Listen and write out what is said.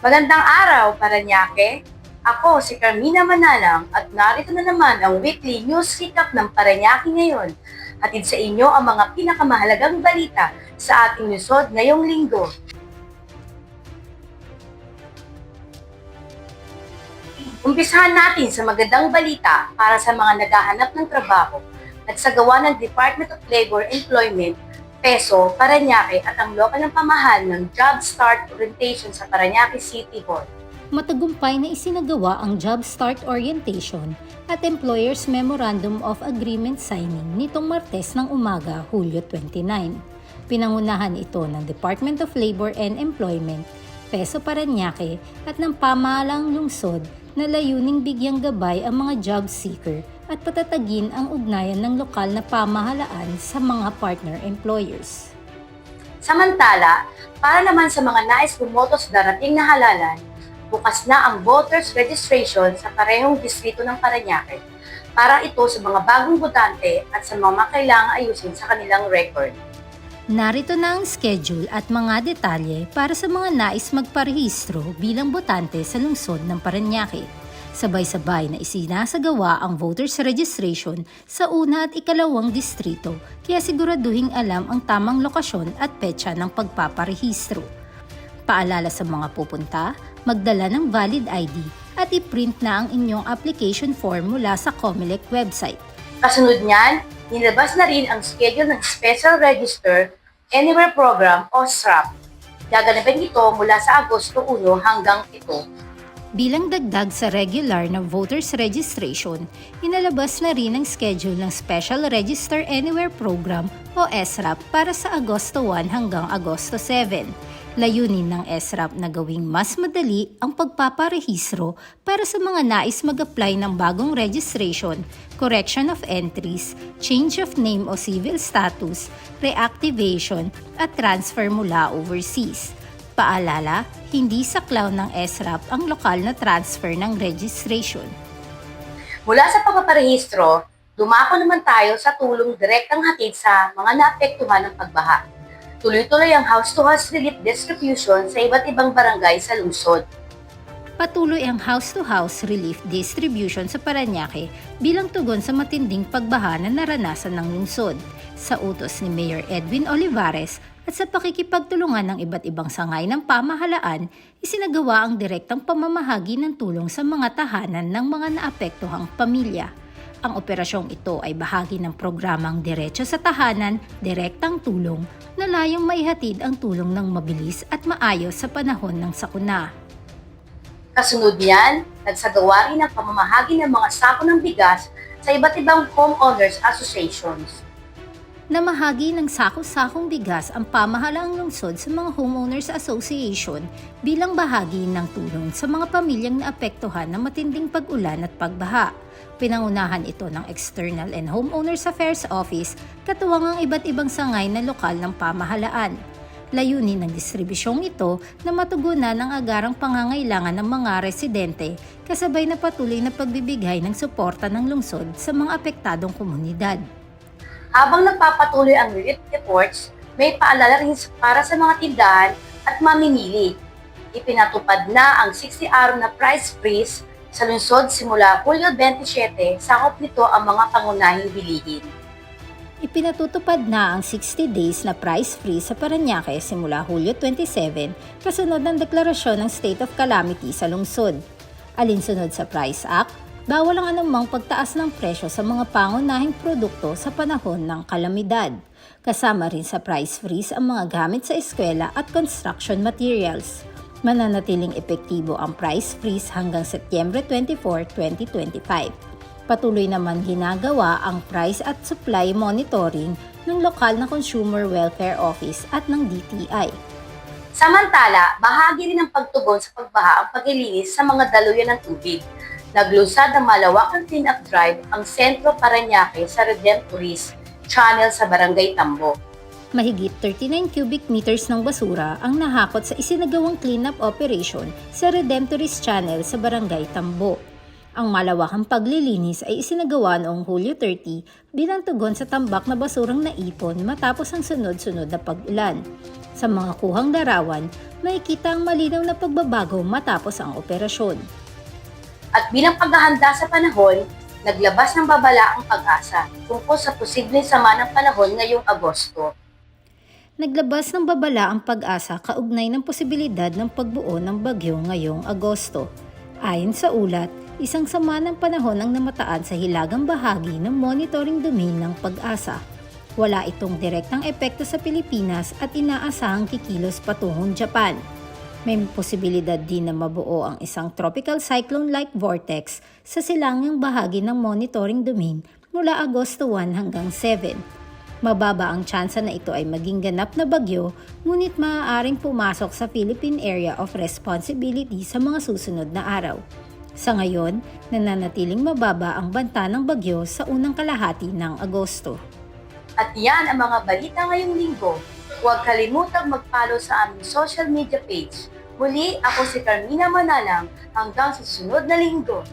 Magandang araw, Paranaque! Ako si Carmina Manalang at narito na naman ang weekly news recap ng Paranaque ngayon. Hatid sa inyo ang mga pinakamahalagang balita sa ating lungsod ngayong linggo. Umpisahan natin sa magandang balita para sa mga naghahanap ng trabaho. Nagsagawa ng Department of Labor Employment, PESO, Paranaque at ang lokal ng pamahan ng Job Start Orientation sa Paranaque City Hall. Matagumpay na isinagawa ang Job Start Orientation at Employers Memorandum of Agreement signing nitong Martes ng umaga, Hulyo 29. Pinangunahan ito ng Department of Labor and Employment, Peso Paranaque at ng pamahalang lungsod na layuning bigyang gabay ang mga job seeker at patatagin ang ugnayan ng lokal na pamahalaan sa mga partner employers. Samantala, para naman sa mga nais bumoto sa darating na halalan, bukas na ang voters registration sa parehong distrito ng Paranaque para ito sa mga bagong botante at sa mga kailangang ayusin sa kanilang record. Narito na ang schedule at mga detalye para sa mga nais magparehistro bilang botante sa lungsod ng Paranaque. Sabay-sabay na isinasagawa ang voters registration sa una at ikalawang distrito kaya siguraduhing alam ang tamang lokasyon at petsa ng pagpaparehistro. Paalala sa mga pupunta, magdala ng valid ID at i-print na ang inyong application form mula sa COMELEC website. Kasunod niyan, nilabas na rin ang schedule ng Special Register Anywhere Program o SRAP. Gaganapin ito mula sa Agosto 1 hanggang 7. Bilang dagdag sa regular na voters registration, inalabas na rin ang schedule ng Special Register Anywhere Program o SRAP para sa Agosto 1 hanggang Agosto 7. Layunin ng SRAP na gawing mas madali ang pagpaparehistro para sa mga nais mag-apply ng bagong registration, correction of entries, change of name o civil status, reactivation at transfer mula overseas. Paalala, hindi saklaw ng SRAP ang lokal na transfer ng registration. Mula sa pagpaparehistro, dumako naman tayo sa tulong direktang hatid sa mga naapektuhan ng pagbaha. Tuloy-tuloy ang house-to-house relief distribution sa iba't ibang barangay sa lungsod. Patuloy ang house-to-house relief distribution sa Paranaque bilang tugon sa matinding pagbaha na naranasan ng lungsod. Sa utos ni Mayor Edwin Olivares at sa pakikipagtulungan ng iba't ibang sangay ng pamahalaan, isinagawa ang direktang pamamahagi ng tulong sa mga tahanan ng mga naapektuhang pamilya. Ang operasyong ito ay bahagi ng programang Diretso sa Tahanan, Direktang Tulong na layong maihatid ang tulong ng mabilis at maayos sa panahon ng sakuna. Kasunod niyan, nagsagawa rin ng pamamahagi ng mga sako ng bigas sa iba't ibang homeowners associations. Namahagi ng sako-sakong bigas ang pamahalaang lungsod sa mga Homeowners Association bilang bahagi ng tulong sa mga pamilyang naapektuhan ng matinding pag-ulan at pagbaha. Pinangunahan ito ng External and Homeowners Affairs Office katuwang ang iba't ibang sangay na lokal ng pamahalaan. Layunin ng distribusyong ito na matugunan ang agarang pangangailangan ng mga residente kasabay na patuloy na pagbibigay ng suporta ng lungsod sa mga apektadong komunidad. Habang nagpapatuloy ang relief efforts, may paalala rin para sa mga tindahan at mamimili. Ipinatupad na ang 60-araw na price freeze sa lungsod simula Hulyo 27, sakop nito ang mga pangunahing bilihin. Ipinatutupad na ang 60 days na price freeze sa Paranaque simula Hulyo 27 kasunod ng deklarasyon ng state of calamity sa lungsod. Alinsunod sa Price Act, bawal ang anumang pagtaas ng presyo sa mga pangunahing produkto sa panahon ng kalamidad. Kasama rin sa price freeze ang mga gamit sa eskwela at construction materials. Mananatiling epektibo ang price freeze hanggang Setyembre 24, 2025. Patuloy naman ginagawa ang price at supply monitoring ng lokal na Consumer Welfare Office at ng DTI. Samantala, bahagi rin ng pagtugon sa pagbaha ang paglilinis sa mga daluyan ng tubig. Naglusad ng malawakang clean-up drive ang Sentro Paranaque sa Redemptoris Channel sa Barangay Tambo. Mahigit 39 cubic meters ng basura ang nahakot sa isinagawang cleanup operation sa Redemptorist Channel sa Barangay Tambo. Ang malawakang paglilinis ay isinagawa noong Hulyo 30 bilang tugon sa tambak na basurang naipon matapos ang sunod-sunod na pag-ulan. Sa mga kuhang larawan, makikita ang malinaw na pagbabago matapos ang operasyon. At bilang paghahanda sa panahon, naglabas ng babala ang pag-asa tungkol sa posibleng sama ng panahon ngayong Agosto. Naglabas ng babala ang pag-asa kaugnay ng posibilidad ng pagbuo ng bagyo ngayong Agosto. Ayon sa ulat, isang sama ng panahon ang namataan sa hilagang bahagi ng monitoring domain ng pag-asa. Wala itong direktang epekto sa Pilipinas at inaasahang kikilos patungong Japan. May posibilidad din na mabuo ang isang tropical cyclone-like vortex sa silangang bahagi ng monitoring domain mula Agosto 1 hanggang 7. Mababa ang tsansa na ito ay maging ganap na bagyo, ngunit maaaring pumasok sa Philippine Area of Responsibility sa mga susunod na araw. Sa ngayon, nananatiling mababa ang banta ng bagyo sa unang kalahati ng Agosto. At yan ang mga balita ngayong linggo. Huwag kalimutang mag-follow sa aming social media page. Muli, ako si Carmina Manalang hanggang sa susunod na linggo.